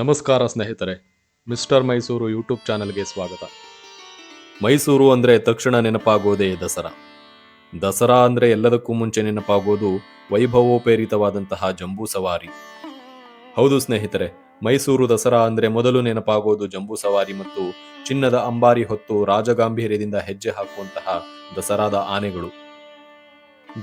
ನಮಸ್ಕಾರ ಸ್ನೇಹಿತರೆ, mister Mysuru YouTube ಚಾನಲ್ಗೆ ಸ್ವಾಗತ. ಮೈಸೂರು ಅಂದರೆ ತಕ್ಷಣ ನೆನಪಾಗೋದೇ ದಸರಾ. ದಸರಾ ಅಂದರೆ ಎಲ್ಲದಕ್ಕೂ ಮುಂಚೆ ನೆನಪಾಗೋದು ವೈಭವೋಪೇರಿತವಾದಂತಹ ಜಂಬೂ ಸವಾರಿ. ಹೌದು ಸ್ನೇಹಿತರೆ, ಮೈಸೂರು ದಸರಾ ಅಂದರೆ ಮೊದಲು ನೆನಪಾಗೋದು ಜಂಬೂ ಸವಾರಿ ಮತ್ತು ಚಿನ್ನದ ಅಂಬಾರಿ ಹೊತ್ತು ರಾಜಗಾಂಭೀರ್ಯದಿಂದ ಹೆಜ್ಜೆ ಹಾಕುವಂತಹ ದಸರಾದ ಆನೆಗಳು.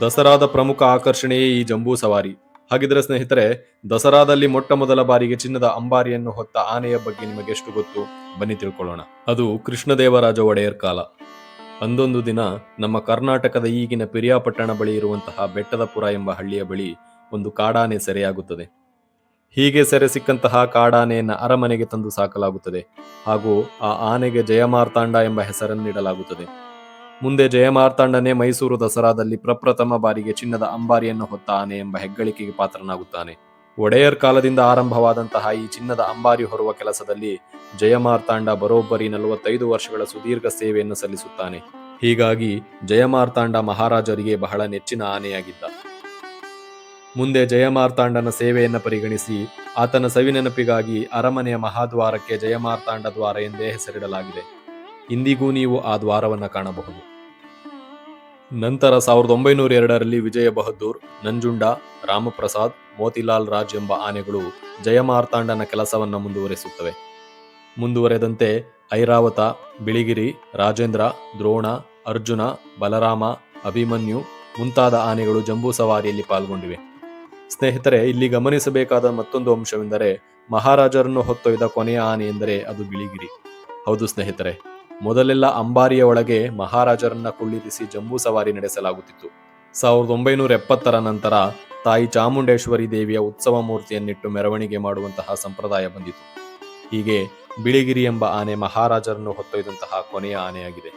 ದಸರಾದ ಪ್ರಮುಖ ಆಕರ್ಷಣೆಯೇ ಈ ಜಂಬೂ ಸವಾರಿ. ಹಾಗಿದ್ರೆ ಸ್ನೇಹಿತರೆ, ದಸರಾದಲ್ಲಿ ಮೊಟ್ಟ ಮೊದಲ ಬಾರಿಗೆ ಚಿನ್ನದ ಅಂಬಾರಿಯನ್ನು ಹೊತ್ತ ಆನೆಯ ಬಗ್ಗೆ ನಿಮಗೆ ಎಷ್ಟು ಗೊತ್ತು? ಬನ್ನಿ ತಿಳ್ಕೊಳ್ಳೋಣ. ಅದು ಕೃಷ್ಣದೇವರಾಜ ಒಡೆಯರ್ ಕಾಲ. ಅಂದೊಂದು ದಿನ ನಮ್ಮ ಕರ್ನಾಟಕದ ಈಗಿನ ಪಿರಿಯಾಪಟ್ಟಣ ಬಳಿ ಇರುವಂತಹ ಬೆಟ್ಟದಪುರ ಎಂಬ ಹಳ್ಳಿಯ ಬಳಿ ಒಂದು ಕಾಡಾನೆ ಸೆರೆಯಾಗುತ್ತದೆ. ಹೀಗೆ ಸೆರೆ ಸಿಕ್ಕಂತಹ ಕಾಡಾನೆಯನ್ನು ಅರಮನೆಗೆ ತಂದು ಸಾಕಲಾಗುತ್ತದೆ ಹಾಗೂ ಆ ಆನೆಗೆ ಜಯಮಾರ್ತಾಂಡ ಎಂಬ ಹೆಸರನ್ನಿಡಲಾಗುತ್ತದೆ ಮುಂದೆ ಜಯಮಾರ್ತಾಂಡನೇ ಮೈಸೂರು ದಸರಾದಲ್ಲಿ ಪ್ರಪ್ರಥಮ ಬಾರಿಗೆ ಚಿನ್ನದ ಅಂಬಾರಿಯನ್ನು ಹೊತ್ತಾನೆ ಎಂಬ ಹೆಗ್ಗಳಿಕೆಗೆ ಪಾತ್ರನಾಗುತ್ತಾನೆ. ಒಡೆಯರ್ ಕಾಲದಿಂದ ಆರಂಭವಾದಂತಹ ಈ ಚಿನ್ನದ ಅಂಬಾರಿ ಹೊರುವ ಕೆಲಸದಲ್ಲಿ ಜಯಮಾರ್ತಾಂಡ ಬರೋಬ್ಬರಿ ನಲವತ್ತೈದು ವರ್ಷಗಳ ಸುದೀರ್ಘ ಸೇವೆಯನ್ನು ಸಲ್ಲಿಸುತ್ತಾನೆ. ಹೀಗಾಗಿ ಜಯಮಾರ್ತಾಂಡ ಮಹಾರಾಜರಿಗೆ ಬಹಳ ನೆಚ್ಚಿನ ಆನೆಯಾಗಿದ್ದ. ಮುಂದೆ ಜಯಮಾರ್ತಾಂಡನ ಸೇವೆಯನ್ನು ಪರಿಗಣಿಸಿ ಆತನ ಸವಿನೆನಪಿಗಾಗಿ ಅರಮನೆಯ ಮಹಾದ್ವಾರಕ್ಕೆ ಜಯಮಾರ್ತಾಂಡ ದ್ವಾರ ಎಂದೇ ಹೆಸರಿಡಲಾಗಿದೆ. ಇಂದಿಗೂ ನೀವು ಆ ದ್ವಾರವನ್ನು ಕಾಣಬಹುದು. ನಂತರ ಸಾವಿರದ ಒಂಬೈನೂರ ಎರಡರಲ್ಲಿ ವಿಜಯ ಬಹದ್ದೂರ್, ನಂಜುಂಡ, ರಾಮಪ್ರಸಾದ್, ಮೋತಿಲಾಲ್ ರಾಜ್ ಎಂಬ ಆನೆಗಳು ಜಯಮಾರ್ತಾಂಡನ ಕೆಲಸವನ್ನು ಮುಂದುವರೆಸುತ್ತವೆ. ಮುಂದುವರೆದಂತೆ ಐರಾವತ, ಬಿಳಿಗಿರಿ, ರಾಜೇಂದ್ರ, ದ್ರೋಣ, ಅರ್ಜುನ, ಬಲರಾಮ, ಅಭಿಮನ್ಯು ಮುಂತಾದ ಆನೆಗಳು ಜಂಬೂ ಸವಾರಿಯಲ್ಲಿ ಪಾಲ್ಗೊಂಡಿವೆ. ಸ್ನೇಹಿತರೆ, ಇಲ್ಲಿ ಗಮನಿಸಬೇಕಾದ ಮತ್ತೊಂದು ಅಂಶವೆಂದರೆ ಮಹಾರಾಜರನ್ನು ಹೊತ್ತೊಯ್ದ ಕೊನೆಯ ಆನೆ ಎಂದರೆ ಅದು ಬಿಳಿಗಿರಿ. ಹೌದು ಸ್ನೇಹಿತರೆ. ಮೊದಲೆಲ್ಲ ಅಂಬಾರಿಯ ಒಳಗೆ ಮಹಾರಾಜರನ್ನ ಕುಳ್ಳಿರಿಸಿ ಜಂಬೂ ಸವಾರಿ ನಡೆಸಲಾಗುತ್ತಿತ್ತು. ಸಾವಿರದ ಒಂಬೈನೂರ ಎಪ್ಪತ್ತರ ನಂತರ ತಾಯಿ ಚಾಮುಂಡೇಶ್ವರಿ ದೇವಿಯ ಉತ್ಸವ ಮೂರ್ತಿಯನ್ನಿಟ್ಟು ಮೆರವಣಿಗೆ ಮಾಡುವಂತಹ ಸಂಪ್ರದಾಯ ಬಂದಿತು. ಹೀಗೆ ಬಿಳಿಗಿರಿ ಎಂಬ ಆನೆ ಮಹಾರಾಜರನ್ನು ಹೊತ್ತೊಯ್ದಂತಹ ಕೊನೆಯ ಆನೆಯಾಗಿದೆ.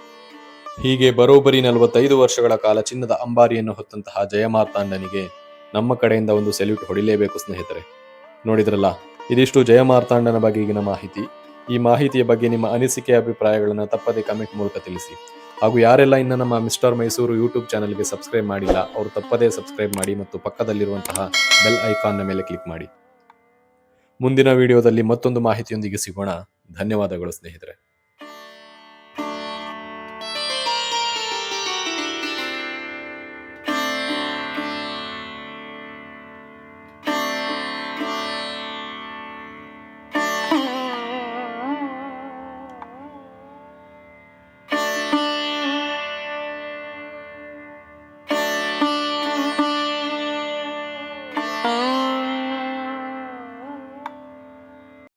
ಹೀಗೆ ಬರೋಬ್ಬರಿ ನಲವತ್ತೈದು ವರ್ಷಗಳ ಕಾಲ ಚಿನ್ನದ ಅಂಬಾರಿಯನ್ನು ಹೊತ್ತಂತಹ ಜಯಮಾರ್ತಾಂಡನಿಗೆ ನಮ್ಮ ಕಡೆಯಿಂದ ಒಂದು ಸೆಲ್ಯೂಟ್ ಹೊಡಿಲೇಬೇಕು ಸ್ನೇಹಿತರೆ. ನೋಡಿದ್ರಲ್ಲ, ಇದಿಷ್ಟು ಜಯಮಾರ್ತಾಂಡನ ಬಗೆಗಿನ ಮಾಹಿತಿ. ಈ ಮಾಹಿತಿಯ ಬಗ್ಗೆ ನಿಮ್ಮ ಅನಿಸಿಕೆ, ಅಭಿಪ್ರಾಯಗಳನ್ನು ತಪ್ಪದೇ ಕಮೆಂಟ್ ಮೂಲಕ ತಿಳಿಸಿ. ಹಾಗೂ ಯಾರೆಲ್ಲ ಇನ್ನೂ ನಮ್ಮ ಮಿಸ್ಟರ್ ಮೈಸೂರು ಯೂಟ್ಯೂಬ್ ಚಾನಲ್ಗೆ ಸಬ್ಸ್ಕ್ರೈಬ್ ಮಾಡಿಲ್ಲ, ಅವರು ತಪ್ಪದೇ ಸಬ್ಸ್ಕ್ರೈಬ್ ಮಾಡಿ ಮತ್ತು ಪಕ್ಕದಲ್ಲಿರುವಂತಹ ಬೆಲ್ ಐಕಾನ್ನ ಮೇಲೆ ಕ್ಲಿಕ್ ಮಾಡಿ. ಮುಂದಿನ ವಿಡಿಯೋದಲ್ಲಿ ಮತ್ತೊಂದು ಮಾಹಿತಿಯೊಂದಿಗೆ ಸಿಗೋಣ. ಧನ್ಯವಾದಗಳು ಸ್ನೇಹಿತರೆ.